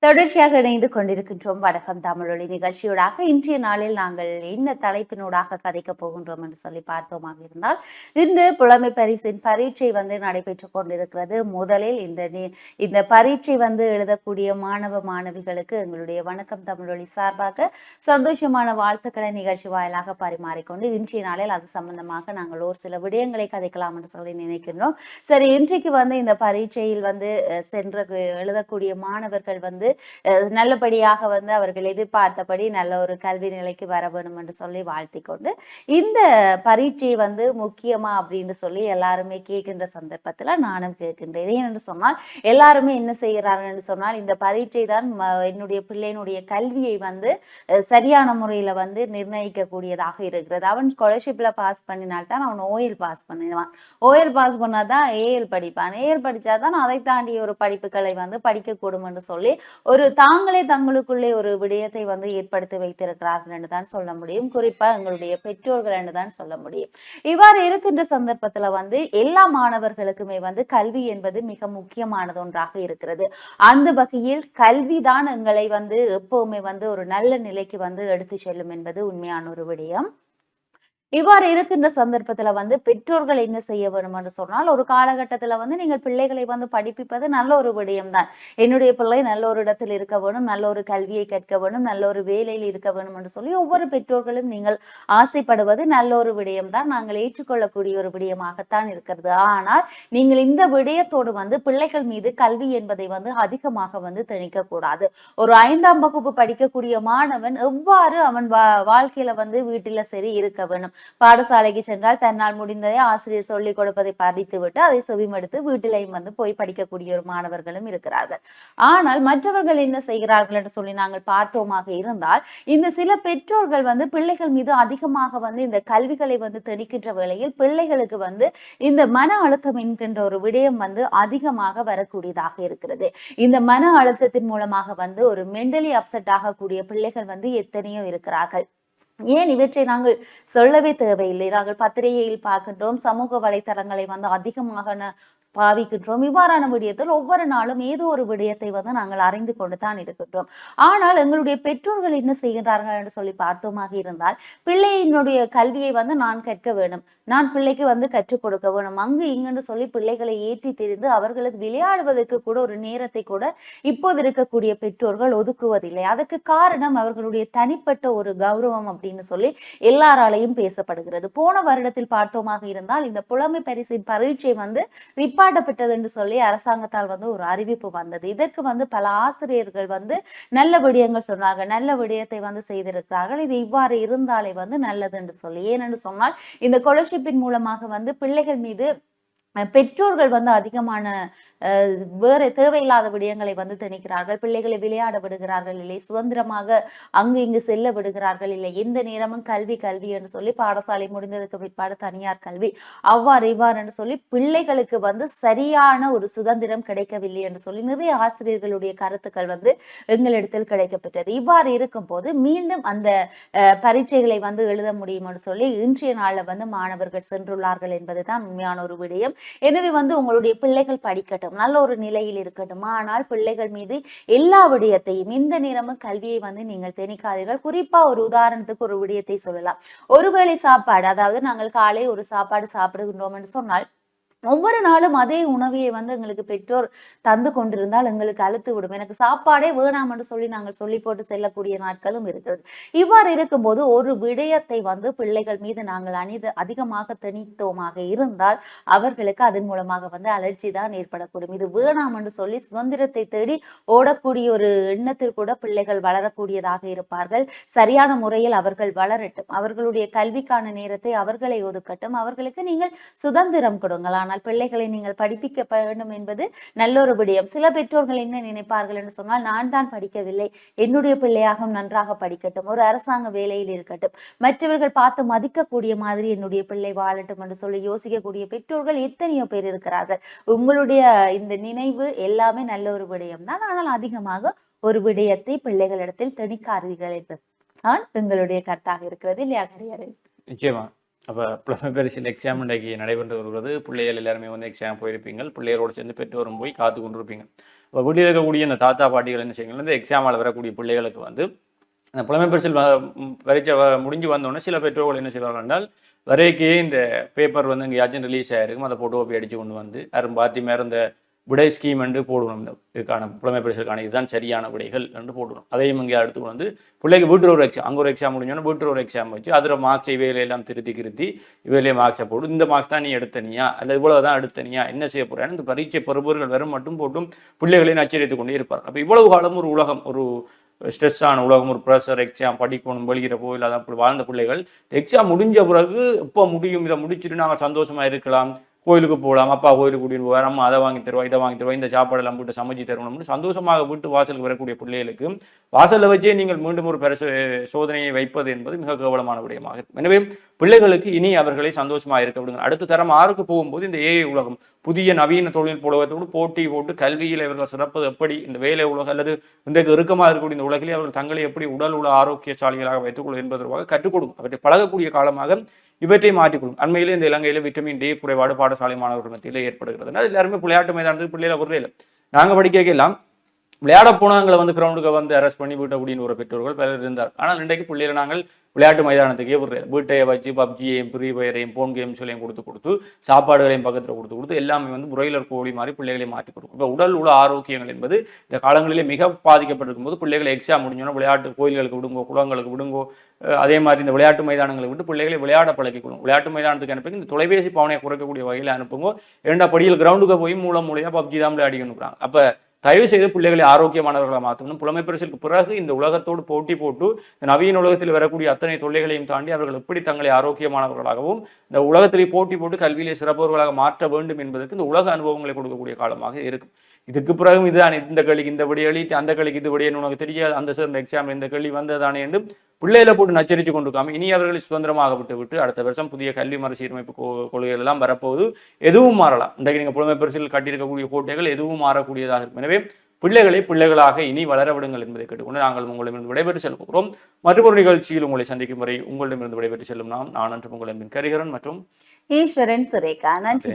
தொடர்ச்சியாக இணைந்து கொண்டிருக்கின்றோம். வணக்கம் தமிழொலி நிகழ்ச்சியூடாக. இன்றைய நாளில் நாங்கள் என்ன தலைப்பினூடாக கதைக்க போகின்றோம் என்று சொல்லி பார்த்தோமாக இருந்தால் இன்று புலமை பரிசின் பரீட்சை வந்து நடைபெற்றுக் கொண்டிருக்கிறது. முதலில் இந்த நி- இந்த பரீட்சை வந்து எழுதக்கூடிய மாணவ மாணவிகளுக்கு எங்களுடைய வணக்கம் தமிழொலி சார்பாக சந்தோஷமான வாழ்த்துக்களை நிகழ்ச்சி வாயிலாக பரிமாறிக்கொண்டு இன்றைய நாளில் அது சம்பந்தமாக நாங்கள் ஒரு சில விடயங்களை கதைக்கலாம் என்று சொல்லி நினைக்கின்றோம். சரி இன்றைக்கு வந்து இந்த பரீட்சையில் வந்து சென்ற எழுதக்கூடிய மாணவர்கள் வந்து வந்து நல்லபடியாக வந்து அவர்கள் எதிர்பார்த்தபடி நல்ல ஒரு கல்வி நிலைக்கு வர வேண்டும் என்று சொல்லி வாழ்த்தி கொண்டு இந்த பரீட்சை வந்து முக்கியமா அப்படின்னு சொல்லி எல்லாருமே கேட்கின்ற சந்தர்ப்பத்துல நானும் கேட்கின்றேன். ஏனென்று சொன்னால் எல்லாருமே என்ன செய்கிறாங்கன்னு என்று சொன்னால் இந்த பரீட்சை தான் என்னுடைய பிள்ளையினுடைய கல்வியை வந்து சரியான முறையில வந்து நிர்ணயிக்கக்கூடியதாக இருக்கிறது. அவன் ஸ்காலர்ஷிப்ல பாஸ் பண்ணினால்தான் அவன் ஓயில் பாஸ் பண்ணிடுவான் ஓஎல் பாஸ் பண்ணாதான் ஏஎல் படிப்பான். ஏஎல் படிச்சாதான் அதை தாண்டிய ஒரு படிப்புகளை வந்து படிக்கக்கூடும் என்று சொல்லி ஒரு தாங்களே தங்களுக்குள்ளே ஒரு விடயத்தை வந்து ஏற்படுத்தி வைத்திருக்கிறார்கள் என்று தான் சொல்ல முடியும். குறிப்பா எங்களுடைய பெற்றோர்கள் என்று தான் சொல்ல முடியும். இவ்வாறு இருக்கின்ற சந்தர்ப்பத்துல வந்து எல்லா மாணவர்களுக்குமே வந்து கல்வி என்பது மிக முக்கியமானது ஒன்றாக இருக்கிறது. அந்த வகையில் கல்விதான் எங்களை வந்து எப்பவுமே வந்து ஒரு நல்ல நிலைக்கு வந்து எடுத்து செல்லும் என்பது உண்மையான ஒரு விடயம். இவ்வாறு இருக்கின்ற சந்தர்ப்பத்துல வந்து பெற்றோர்கள் என்ன செய்ய வேணும் என்று சொன்னால் ஒரு காலகட்டத்துல வந்து நீங்கள் பிள்ளைகளை வந்து படிப்பிப்பது நல்ல ஒரு விடயம்தான். என்னுடைய பிள்ளை நல்ல ஒரு இடத்தில் இருக்க வேணும் நல்ல ஒரு கல்வியை கற்க வேணும் நல்ல ஒரு வேலையில் இருக்க வேணும் என்று சொல்லி ஒவ்வொரு பெற்றோர்களும் நீங்கள் ஆசைப்படுவது நல்ல ஒரு விடயம்தான். நாங்கள் ஏற்றுக்கொள்ளக்கூடிய ஒரு விடயமாகத்தான் இருக்கிறது. ஆனால் நீங்கள் இந்த விடயத்தோடு வந்து பிள்ளைகள் மீது கல்வி என்பதை வந்து அதிகமாக வந்து திணிக்க கூடாது ஒரு ஐந்தாம் வகுப்பு படிக்கக்கூடிய மாணவன் எவ்வாறு அவன் வா- வாழ்க்கையில வந்து வீட்டில சரி இருக்க வேணும் பாடசாலைக்கு சென்றால் தன்னால் முடிந்ததை ஆசிரியர் சொல்லிக் கொடுப்பதை பறித்துவிட்டு அதை செவிமடுத்து வீட்டிலையும் வந்து போய் படிக்கக்கூடிய ஒரு மாணவர்களும் இருக்கிறார்கள். ஆனால் மற்றவர்கள் என்ன செய்கிறார்கள் என்று சொல்லி நாங்கள் பார்த்தோமாக இருந்தால் இந்த சில பெற்றோர்கள் வந்து பிள்ளைகள் மீது அதிகமாக வந்து இந்த கல்விகளை வந்து திணிக்கின்ற வேளையில் பிள்ளைகளுக்கு வந்து இந்த மன அழுத்தம் என்கின்ற ஒரு விடயம் வந்து அதிகமாக வரக்கூடியதாக இருக்கிறது. இந்த மன அழுத்தத்தின் மூலமாக வந்து ஒரு மென்டலி அப்செட் ஆகக்கூடிய பிள்ளைகள் வந்து எத்தனையோ இருக்கிறார்கள். ஏன் இவற்றை நாங்கள் சொல்லவே தேவையில்லை? நாங்கள் பத்திரிகையில் பார்க்கின்றோம் சமூக வலைத்தளங்களை வந்து அதிகமாக பாவிக்கின்றோம். இவ்வாறான விடயத்தில் ஒவ்வொரு நாளும் ஏதோ ஒரு விடயத்தை வந்து நாங்கள் அறிந்து கொண்டு தான் இருக்கின்றோம். ஆனால் எங்களுடைய பெற்றோர்கள் என்ன செய்கின்றார்கள் என்று சொல்லி பார்த்தோமாக இருந்தால் பிள்ளையினுடைய கல்வியை வந்து நான் கற்க வேண்டும். நான் பிள்ளைக்கு வந்து கற்றுக் கொடுக்க வேணும் அங்கு இங்குன்னு சொல்லி பிள்ளைகளை ஏற்றி தெரிந்து அவர்களுக்கு விளையாடுவதற்கு கூட ஒரு நேரத்தை கூட இப்போது இருக்கக்கூடிய பெற்றோர்கள் ஒதுக்குவதில்லை. அதற்கு காரணம் அவர்களுடைய தனிப்பட்ட ஒரு கௌரவம் அப்படின்னு சொல்லி எல்லாராலையும் பேசப்படுகிறது. போன வருடத்தில் பார்த்தோமாக இருந்தால் இந்த புலமை பரிசின் பரீட்சை வந்து நிப்பாட்டப்பட்டது என்று சொல்லி அரசாங்கத்தால் வந்து ஒரு அறிவிப்பு வந்தது. இதற்கு வந்து பல ஆசிரியர்கள் வந்து நல்ல விடயங்கள் சொன்னாங்க. நல்ல விடயத்தை வந்து செய்திருக்கிறார்கள். இது இவ்வாறு இருந்தாலே வந்து நல்லது என்று சொல்லி. ஏனென்று சொன்னால் இந்த ஸ்காலர்ஷிப்பின் மூலமாக வந்து பிள்ளைகள் மீது பெற்றோர்கள் வந்து அதிகமான வேற வேறு தேவையில்லாத விடயங்களை வந்து திணிக்கிறார்கள். பிள்ளைகளை விளையாட விடுகிறார்கள் இல்லை சுதந்திரமாக அங்கு இங்கு செல்ல விடுகிறார்கள் இல்லை. எந்த நேரமும் கல்வி கல்வி என்று சொல்லி பாடசாலை முடிந்ததுக்கு பிற்பாடு தனியார் கல்வி அவ்வாறு இவ்வாறு என்று சொல்லி பிள்ளைகளுக்கு வந்து சரியான ஒரு சுதந்திரம் கிடைக்கவில்லை என்று சொல்லி நிறைய ஆசிரியர்களுடைய கருத்துக்கள் வந்து எங்களிடத்தில் கிடைக்கப்பெற்றது. இவ்வாறு இருக்கும்போது மீண்டும் அந்த பரீட்சைகளை வந்து எழுத முடியும்னு சொல்லி இன்றைய நாளில் வந்து மாணவர்கள் சென்றுள்ளார்கள் என்பதுதான் உண்மையான ஒரு விடயம். எனவே வந்து உங்களுடைய பிள்ளைகள் படிக்கட்டும் நல்ல ஒரு நிலையில் இருக்கட்டும். ஆனால் பிள்ளைகள் மீது எல்லா விடயத்தையும் இந்த நேரமும் கல்வியை வந்து நீங்கள் திணிக்காதீர்கள். குறிப்பா ஒரு உதாரணத்துக்கு ஒரு விடயத்தை சொல்லலாம். ஒருவேளை சாப்பாடு அதாவது நாங்கள் காலை ஒரு சாப்பாடு சாப்பிடுகின்றோம் என்று சொன்னால் ஒவ்வொரு நாளும் அதே உணவையை வந்து எங்களுக்கு பெற்றோர் தந்து கொண்டிருந்தால் எங்களுக்கு அழுத்து விடும். எனக்கு சாப்பாடே வேணாம் என்று சொல்லி நாங்கள் சொல்லி போட்டு செல்லக்கூடிய நாட்களும் இருக்கிறது. இவ்வாறு இருக்கும்போது ஒரு விடயத்தை வந்து பிள்ளைகள் மீது நாங்கள் அணித அதிகமாக திணித்தோமாக இருந்தால் அவர்களுக்கு அதன் மூலமாக வந்து அலர்ஜி தான் ஏற்படக்கூடும். இது வேணாம் என்று சொல்லி சுதந்திரத்தை தேடி ஓடக்கூடிய ஒரு எண்ணத்தில் கூட பிள்ளைகள் வளரக்கூடியதாக இருப்பார்கள். சரியான முறையில் அவர்கள் வளரட்டும். அவர்களுடைய கல்விக்கான நேரத்தை அவர்களை ஒதுக்கட்டும். அவர்களுக்கு நீங்கள் சுதந்திரம் கொடுங்களா. ஆனால் பிள்ளைகளை நீங்கள் படிப்பிக்க வேண்டும் என்பது நல்ல ஒரு விடயம். சில பெற்றோர்கள் என்ன நினைப்பார்கள் என்று சொன்னால் நான் தான் படிக்கவில்லை. என்னுடைய பிள்ளையாகவும் நன்றாக படிக்கட்டும். ஒரு அரசாங்க வேலையில் இருக்கட்டும். மற்றவர்கள் பார்த்து மதிக்கக்கூடிய மாதிரி என்னுடைய பிள்ளை வாழட்டும் என்று சொல்லி யோசிக்கக்கூடிய பெற்றோர்கள் எத்தனையோ பேர் இருக்கிறார்கள். உங்களுடைய இந்த நினைவு எல்லாமே நல்ல ஒரு விடயம் தான். ஆனால் அதிகமாக ஒரு விடயத்தை பிள்ளைகளிடத்தில் திணிக்காதீர்கள் என்பது தான் எங்களுடைய கருத்தாக இருக்கிறது. இல்லையா கரியரே நிச்சயமா. அப்போ புலமை பரிசில் எக்ஸாம் இன்றைக்கு நடைபெற்று வருகிறது பிள்ளைகள் எல்லாருமே வந்து எக்ஸாம் போயிருப்பீங்க பிள்ளைகளோடு சேர்ந்து பெற்றோரும் போய் காத்து கொண்டிருப்பீங்க. இப்போ வீட்டில் இருக்கக்கூடிய இந்த தாத்தா பாட்டிகள் என்ன செய்யுங்கள் இந்த எக்ஸாமால் வரக்கூடிய பிள்ளைகளுக்கு வந்து அந்த புலமை பரிசில் வ- பரீட்சை முடிஞ்சு வந்தோடனே சில பெற்றோர்கள் என்ன செய்வார்கள் என்றால் வரைக்கே இந்த பேப்பர் வந்து எங்கேயாச்சும் ரிலீஸ் ஆகிருக்கும் அதை ஃபோட்டோ காப்பி அடித்து கொண்டு வந்து யாரும் பாத்தி மேலே இந்த விடை ஸ்கீம் என்று போடணும். இந்த இதுக்கான புலமை பரிசுக்கான இதுதான் சரியான விடைகள் என்று போடணும். அதையும் இங்கே எடுத்துகிட்டு வந்து பிள்ளைக்கு வீட்டில் ஒரு எக்ஸாம் அங்கே ஒரு எக்ஸாம் முடிஞ்சோன்னா வீட்டில் ஒரு எக்ஸாம் வச்சு அதில் மார்க்ஸை இவையில எல்லாம் திருத்தி கிருத்தி இவையிலே மார்க்ஸை போடு. இந்த மார்க்ஸ் தான் நீ எடுத்தனியா? அல்ல இவ்வளவு தான் எடுத்தனியா? என்ன செய்ய போறேன்னு இந்த பரீட்சை பெறுபவர்கள் வெறும் மட்டும் போட்டும் பிள்ளைகளை நச்சரித்து கொண்டே இருப்பார். அப்போ இவ்வளவு காலம் ஒரு உலகம் ஒரு ஸ்ட்ரெஸ்ஸான உலகம் ஒரு ப்ரெஷர் எக்ஸாம் படிக்கணும் வெளியிடப்போ இல்லாத அப்படி வாழ்ந்த பிள்ளைகள் எக்ஸாம் முடிஞ்ச பிறகு இப்போ முடியும்? இதை முடிச்சுட்டு நாங்கள் சந்தோஷமா இருக்கலாம். கோயிலுக்கு போகலாம். அப்பா கோயிலுக்கு கூட்டிகிட்டு போவார். அம்மா அதை வாங்கி தருவா இதை வாங்கி தருவா இந்த சாப்பாடெல்லாம் போட்டு சமைச்சு தருவோம்னு சந்தோஷமாக வீட்டு வாசலுக்கு வரக்கூடிய பிள்ளைகளுக்கு வாசலில் வச்சே நீங்கள் மீண்டும் ஒரு பெற சோதனையை வைப்பது என்பது மிக கேவலமான விடயமாக எனவே பிள்ளைகளுக்கு இனி அவர்களை சந்தோஷமாக இருக்க விடுங்க அடுத்த தரம் ஆறுக்கு போகும்போது இந்த ஏஐ உலகம் புதிய நவீன தொழில் உலகத்தோடு போட்டி போட்டு கல்வியில் இவர்கள் சிறப்பது எப்படி? இந்த வேலை உலகம் அல்லது இன்றைக்கு இறுக்கமாக இருக்கக்கூடிய இந்த உலகிலே அவர்கள் தங்களை எப்படி உடல் உள்ள ஆரோக்கியசாலிகளாக வைத்துக் கொள்வது என்பதற்காக கற்றுக் கொடுக்கும். அவற்றை பழகக்கூடிய காலமாக இவற்றை மாற்றிக்கொள்ளும். அண்மையிலே இந்த இலங்கையில விட்டமின் டி குறைபாடு பாடசாலை மாணவர்கள் மத்தியில் ஏற்படுகிறது. அதனால எல்லாருமே விளையாட்டு மைதானத்துக்கு பிள்ளைகளை விடுறதில்லை நாங்க படிக்க எல்லாம் விளையாட போனவங்களை வந்து கிரவுண்டுக்கு வந்து அரெஸ்ட் பண்ணி அப்படின்னு ஒரு பெற்றோர்கள் பலர் இருந்தார். ஆனால் இன்றைக்கு பிள்ளைகள் நாங்கள் விளையாட்டு மைதானத்துக்கே விடுறேன். வீட்டையை வச்சு பப்ஜியையும் ஃப்ரீ ஃபயரையும் போன் கேம்ஸ்களையும் கொடுத்து கொடுத்து சாப்பாடுகளையும் பக்கத்தில் கொடுத்து கொடுத்து எல்லாமே வந்து புரையிலர் கோழி மாதிரி பிள்ளைகளை மாற்றி கொடுக்கும். இப்போ உடல் உள்ள ஆரோக்கியங்கள் என்பது இந்த காலங்களிலே மிக பாதிக்கப்பட்டிருக்கும் போது பிள்ளைகளை எக்ஸாம் முடிஞ்சோன்னா விளையாட்டு கோயில்களுக்கு விடுங்கோ குளங்களுக்கு விடுங்கோ அதே மாதிரி இந்த விளையாட்டு மைதானங்களை விட்டு பிள்ளைகளை விளையாட பழக்கிக்கணும். விளையாட்டு மைதானத்துக்கு அனுப்பி இந்த தொலைபேசி பவனையை குறைக்கக்கூடிய வகையில் அனுப்புங்க. இரண்டா படியில் கிரவுண்டுக்கு போய் மூலம் மூலையாக பப்ஜி தான் விளையாடி அப்போ தயவு செய்து பிள்ளைகளை ஆரோக்கியமானவர்களை மாற்றணும். புலமை பரிசுக்கு பிறகு இந்த உலகத்தோடு போட்டி போட்டு இந்த நவீன உலகத்தில் வரக்கூடிய அத்தனை தொல்லைகளையும் தாண்டி அவர்கள் எப்படி தங்களை ஆரோக்கியமானவர்களாகவும் இந்த உலகத்திலே போட்டி போட்டு கல்வியிலே சிறப்பவர்களாக மாற்ற வேண்டும் என்பதற்கு இந்த உலக அனுபவங்களை கொடுக்கக்கூடிய காலமாக இருக்கும். இதுக்கு பிறகும் இதுதான் இந்த களிக்கு இந்த படி எழுதி அந்த களிக்கு இது படின்னு உனக்கு தெரியாது. அந்த சேர்ந்த எக்ஸாம் இந்த கேள்வி வந்ததானே என்று பிள்ளைகளை போட்டு நச்சரித்து கொண்டிருக்காம இனி அவர்களை சுதந்திரமாக விட்டு விட்டு அடுத்த வருஷம் புதிய கல்வி மறுசீரமைப்பு கொள்கைகள் எல்லாம் வரப்போகுது. எதுவும் மாறலாம். இன்றைக்கு நீங்கள் புலமை பரிசில் கட்டியிருக்கக்கூடிய கோட்டைகள் எதுவும் மாறக்கூடியதாக இருக்கும். எனவே பிள்ளைகளை பிள்ளைகளாக இனி வளர விடுங்கள் என்பதை கேட்டுக்கொண்டு நாங்கள் உங்களிடமிருந்து விடைபெற்று செல்ல போகிறோம். மற்றொரு நிகழ்ச்சியில் உங்களை சந்திக்கும் வரை உங்களிடமிருந்து விடைபெற்று செல்லும் நாம். நான் என்று உங்கள் அன்பின் கரிகரன் மற்றும் ஈஸ்வரன் சுரேகா. நன்றி